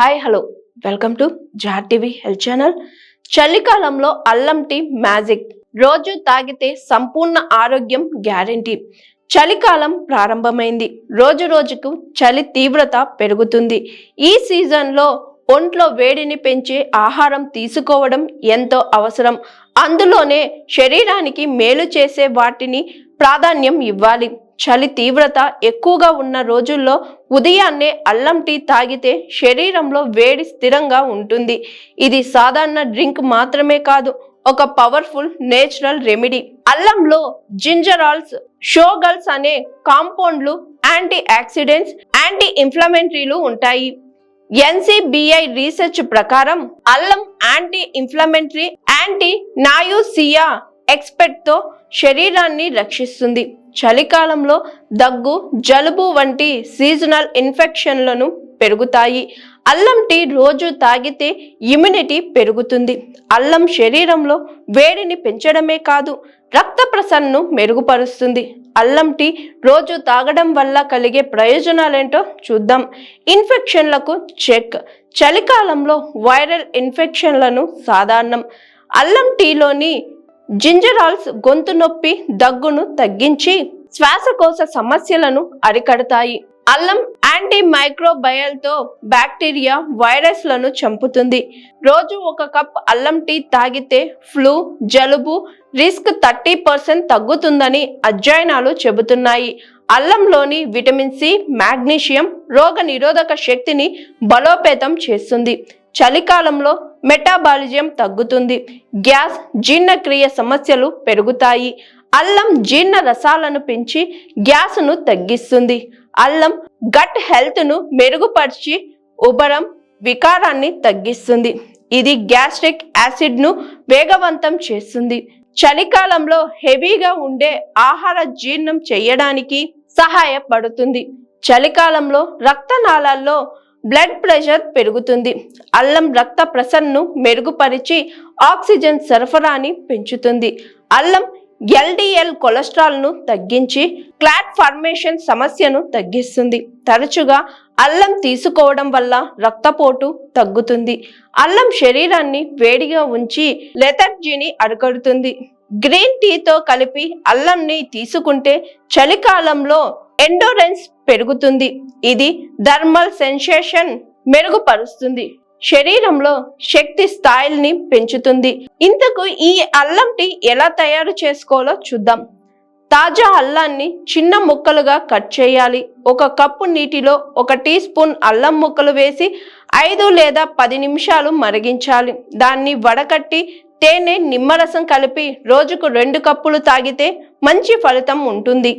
Hi hello welcome to Jar TV health channel చలికాలంలో అల్లం tea magic. రోజు తాగితే సంపూర్ణ ఆరోగ్యం గ్యారెంటీ. చలికాలం ప్రారంభమైంది. రోజు రోజుకు చలి తీవ్రత పెరుగుతుంది. ఈ సీజన్లో ఒంట్లో వేడిని పెంచే ఆహారం తీసుకోవడం ఎంతో అవసరం. అందులోనే శరీరానికి మేలు చేసే వాటిని ప్రాధాన్యం ఇవ్వాలి. చలి తీవ్రత ఎక్కువగా ఉన్న రోజుల్లో ఉదయాన్నే అల్లం టీ తాగితే శరీరంలో వేడి స్థిరంగా ఉంటుంది. ఇది సాధారణ డ్రింక్ మాత్రమే కాదు ఒక పవర్ఫుల్ నేచురల్ రెమెడీ. అల్లంలో జింజరాల్స్ షోగల్స్ అనే కాంపౌండ్లు యాంటీ యాక్సిడెంట్స్ యాంటీ ఇన్ఫ్లమెంటరీలు ఉంటాయి ఎన్సిబిఐ రీసెర్చ్ ప్రకారం అల్లం యాంటీ ఇన్ఫ్లమెంటరీ యాంటీ నాయుసియా ఎక్స్పెక్ట్తో శరీరాన్ని రక్షిస్తుంది. చలికాలంలో దగ్గు జలుబు వంటి సీజనల్ ఇన్ఫెక్షన్లను పెరుగుతాయి. అల్లం టీ రోజు తాగితే ఇమ్యూనిటీ పెరుగుతుంది. అల్లం శరీరంలో వేడిని పెంచడమే కాదు రక్త ప్రసరణను మెరుగుపరుస్తుంది. అల్లం టీ రోజు తాగడం వల్ల కలిగే ప్రయోజనాలేంటో చూద్దాం. ఇన్ఫెక్షన్లకు చెక్. చలికాలంలో వైరల్ ఇన్ఫెక్షన్లను సాధారణం. అల్లం టీలోని జింజరాల్స్ గొంతు నొప్పి దగ్గును తగ్గించి శ్వాసకోశ సమస్యలను అరికడతాయి. అల్లం యాంటీ మైక్రోబయల్తో బ్యాక్టీరియా వైరస్లను చంపుతుంది. రోజు ఒక కప్ అల్లం టీ తాగితే ఫ్లూ జలుబు రిస్క్ థర్టీ పర్సెంట్ తగ్గుతుందని అధ్యయనాలు చెబుతున్నాయి. అల్లంలోని విటమిన్ సి మాగ్నీషియం రోగ నిరోధక శక్తిని బలోపేతం చేస్తుంది. చలికాలంలో మెటాబాలిజం తగ్గుతుంది. గ్యాస్ జీర్ణక్రియ సమస్యలు పెరుగుతాయి. అల్లం జీర్ణ రసాలను పెంచి గ్యాస్ను తగ్గిస్తుంది. అల్లం గట్ హెల్త్ను మెరుగుపరిచి ఉబరం వికారాన్ని తగ్గిస్తుంది. ఇది గ్యాస్ట్రిక్ యాసిడ్ను వేగవంతం చేస్తుంది. చలికాలంలో హెవీగా ఉండే ఆహార జీర్ణం చేయడానికి సహాయపడుతుంది. చలికాలంలో రక్తనాళాల్లో బ్లడ్ ప్రెషర్ పెరుగుతుంది. అల్లం రక్త ప్రసరణను మెరుగుపరిచి ఆక్సిజన్ సరఫరాని పెంచుతుంది. అల్లం ఎల్డిఎల్ కొలెస్ట్రాల్ను తగ్గించి క్లాట్ ఫార్మేషన్ సమస్యను తగ్గిస్తుంది. తరచుగా అల్లం తీసుకోవడం వల్ల రక్తపోటు తగ్గుతుంది. అల్లం శరీరాన్ని వేడిగా ఉంచి లెథర్జీని అరికడుతుంది. గ్రీన్ టీతో కలిపి అల్లంని తీసుకుంటే చలికాలంలో ఎండోరెన్స్ పెరుగుతుంది. ఇది థర్మల్ సెన్సేషన్ మెరుగుపరుస్తుంది. శరీరంలో శక్తి స్థాయిల్ని పెంచుతుంది. ఇంతకు ఈ అల్లం టీ ఎలా తయారు చేసుకోవాలో చూద్దాం. తాజా అల్లాన్ని చిన్న ముక్కలుగా కట్ చేయాలి. ఒక కప్పు నీటిలో ఒక టీ స్పూన్ అల్లం ముక్కలు వేసి ఐదు లేదా పది నిమిషాలు మరిగించాలి. దాన్ని వడకట్టి తేనె నిమ్మరసం కలిపి రోజుకు రెండు కప్పులు తాగితే మంచి ఫలితం ఉంటుంది.